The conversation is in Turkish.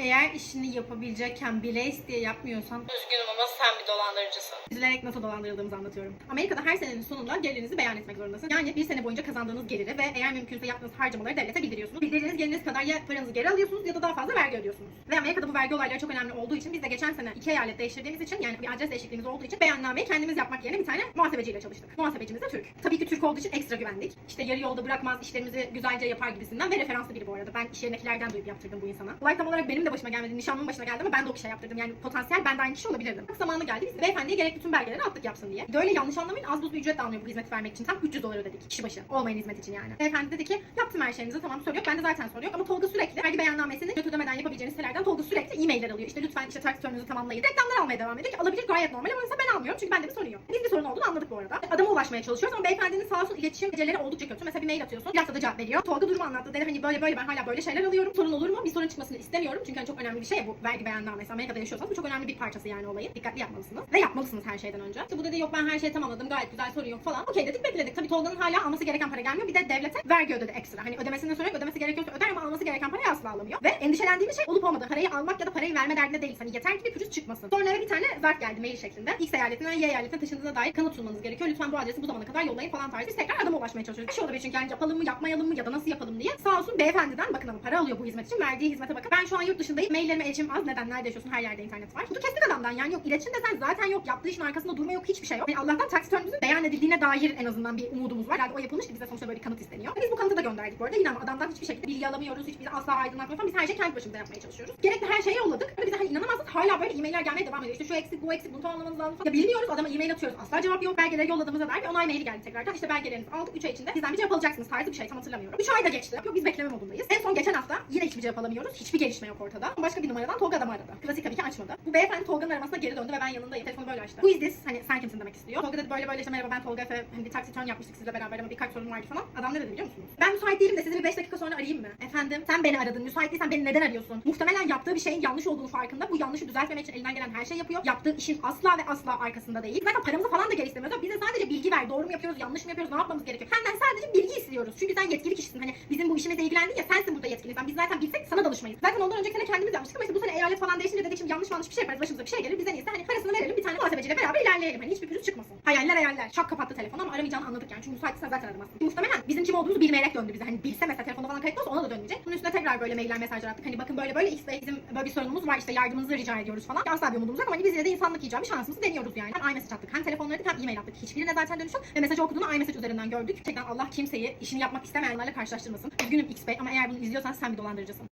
Eğer işini yapabilecekken bile isteye yapmıyorsan üzgünüm ama sen bir dolandırıcısın. Üzülerek nasıl dolandırıldığımızı anlatıyorum. Amerika'da her senenin sonunda gelirinizi beyan etmek zorundasın. Yani bir sene boyunca kazandığınız geliri ve eğer mümkünse yaptığınız harcamaları devlete bildiriyorsunuz. Bildirdiğiniz geliriniz kadar ya paranızı geri alıyorsunuz ya da daha fazla vergi ödüyorsunuz. Ve Amerika'da bu vergi olayları çok önemli olduğu için biz de geçen sene iki eyalet değiştirdiğimiz için yani bir adres değişikliğimiz olduğu için beyannameyi kendimiz yapmak yerine bir tane muhasebeciyle çalıştık. Muhasebecimiz de Türk. Tabii ki Türk olduğu için ekstra güvendik. İşte yarı yolda bırakmaz, işlerimizi güzelce yapar gibisinden ve referanslı biri bu arada. Ben iş yerindekilerden duyup yaptırdım bu insana. Olay tam olarak benim de başıma gelmedi. Nişanlımın başına geldi ama ben de o kişiye yaptırdım. Yani potansiyel ben de aynı kişi olabilirdim. Bak zamanı geldi. Biz beyefendiye gerekli tüm belgeleri attık yapsın diye. Bir de öyle yanlış anlamayın az buz bir ücret de almıyor bu hizmeti vermek için. Tam 300 dolar ödedik kişi başı. Olmayan hizmet için yani. Beyefendi dedi ki yaptım her şeyinizi tamam soruyor. Ben de zaten soruyor ama Tolga sürekli vergi beyannamesini ödemeden yapabileceğiniz sitelerden Tolga sürekli e-mailler alıyor. İşte lütfen işte törünüzü tamamlayın. Reklamlar almaya devam ediyor ki alabilir gayet normal ama mesela ben almıyorum çünkü bende bir sorun yok. Biz bir sorun olduğunu anladık bu arada. Adama ulaşmaya çalışıyoruz ama beyefendinin sağ olsun iletişim becerileri oldukça kötü. Mesela bir mail atıyorsun. Bir haftada cevap veriyor. Tolga durumu anlattı. Dedi hani böyle böyle ben hala böyle şeyler alıyorum. Sorun olur mu? Bir sorun çıkmasını istemiyorum. Çünkü hani çok önemli bir şey bu vergi beyannamesi. Amerika'da yaşıyorsanız bu çok önemli bir parçası yani olayın. Dikkatli yapmalısınız. Ve yapmalısınız her şeyden önce. İşte bu dedi yok ben her şeyi tamamladım. Gayet güzel sorun yok falan. Okey dedik bekledik. Tabii Tolga'nın hala alması gereken para gelmiyor. Bir de devlete vergi ödedi ekstra. Hani ödemesinden sonra ödemesi gerekiyorsa öder ama alması gereken parayı asla alamıyor. Ve endişelendiğimiz şey olup olmadığı. Parayı almak ya da parayı verme derdinde değiliz. Hani yeter ki bir pürüz çıkmasın. Sonra bir tane zarf geldi mail şeklinde. X eyaletinden Y eyaletine taşındığına dair kanıt sunmanız gerekiyor. Lütfen bu adresi bu zamana kadar yollayın falan tarzı. Biz tekrar adama ulaşmaya çalışıyoruz. Bir şey olabilir çünkü yani yapalım mı yapmayalım mı ya da nasıl yapalım diye. Sağ olsun beyefendiden bakın ama para alıyor bu hizmet için. Verdiği hizmete bakın. Ben şu an yurt dışındayım. Maillerime erişim az. Neden? Nerede yaşıyorsun? Her yerde internet var. Bunu kestik adamdan yani yok. İletişim desen zaten yok. Yaptığı işin arkasında durma yok. Hiçbir şey yok. Yani Allah'tan taksi törnümüzün beyan edildiğine dair en azından bir umudumuz var. Yani o yapılmış ki bize sonuçta böyle bir kanıt isteniyor. Biz bu kanıtı da gönderdik bu arada. Yine ama adamdan hiçbir şekilde bilgi alamıyoruz. Hiç bizi asla aydınlatmıyor falan. Biz her şeyi kendi başımıza yapmaya çalışıyoruz. Gerekli her şeyi yolladık. Bize hani inanamazsınız hala böyle e-mailler gelmeye devam ediyor. İşte şu eksik bu eksik bunu tamamlamanız lazım. Ya bilmiyoruz adama e-mail atıyoruz. Asla cevap yok. Belgeleri yolladığımıza dair bir onay maili geldi tekrardan. İşte belgelerinizi aldık 3 ay içinde. Bizden bir cevap alacaksınız tarzı bir şey tam hatırlamıyorum. 3 ay da geçti. Yok biz bekleme modundayız. En son geçen hafta yine hiçbir cevap alamıyoruz. Hiçbir gelişme yok ortada. Başka bir numaradan Tolga adamı aradı. Klasik tabii ki açmadı. Bu beyefendi Tolga'nın aramasına geri döndü ve ben yanındayım. Telefonu böyle açtı. Who is this? Hani sen kimsin demek istiyor. Tolga dedi böyle böyle işte merhaba ben Tolga Efe. Hani bir taksi turn yapmıştık sizle beraber ama birkaç sorun vardı falan. Adam ne dedi biliyor musunuz? Ben müsait değilim de sizi bir 5 dakika sonra arayayım mı? Efendim sen beni aradın. Müsait değilsen beni neden arıyorsun? Muhtemelen yaptığı bir şeyin yanlış olduğunu farkında. Bu yanlışı düzeltmemek için elinden gelen her şeyi yapıyor. Yaptığı işin asla ve asla arkasında değil. Zaten paramızı falan da geri istemiyoruz. Bize sadece bilgi ver. Doğru mu yapıyoruz, yanlış mı yapıyoruz, ne yapmamız gerekiyor? Senden sadece bilgi istiyoruz. Çünkü sen yetkili kişisin. Hani bizim bu işimizle ilgilendin ya sensin burada yetkili. Ben biz zaten bilsek sana danışmayız. Zaten ondan önceki sene kendimiz yapmıştık ama işte bu sene eyalet falan değişince dedik şimdi yanlış yanlış bir şey yaparız. Başımıza bir şey gelir. Bize neyse hani parasını verelim bir tane muhasebeciyle beraber ilerleyelim. Hani hiçbir pürüz çıkmasın. Hayaller hayaller. Şak kapattı telefonu ama aramayacağını anladık yani. Çünkü müsaitsen zaten aramazsın. Muhtemelen bizim kim olduğumuzu bilmeyerek döndü bize. Hani bilse mesela telefonda falan kayıtlı olsa ona da dönmeyecek. Bunun üstüne tekrar böyle mailler mesajlar attık. Hani bakın böyle böyle X bizim böyle bir sorunumuz var işte yardımınızı rica ediyoruz falan. Asla bir umudumuz yok ama hani biz yine de insanlık icabı şansımızı deniyoruz yani. Hem iMessage attık hem telefonla aradık hem e-mail attık. Hiçbirine zaten dönüş yok ve mesajı okuduğunu iMessage üzerinden gördük. Gerçekten Allah kimseyi işini yapmak istemeyenlerle karşılaştırmasın. Üzgünüm X Bey ama eğer bunu izliyorsan sen bir dolandırıcısın.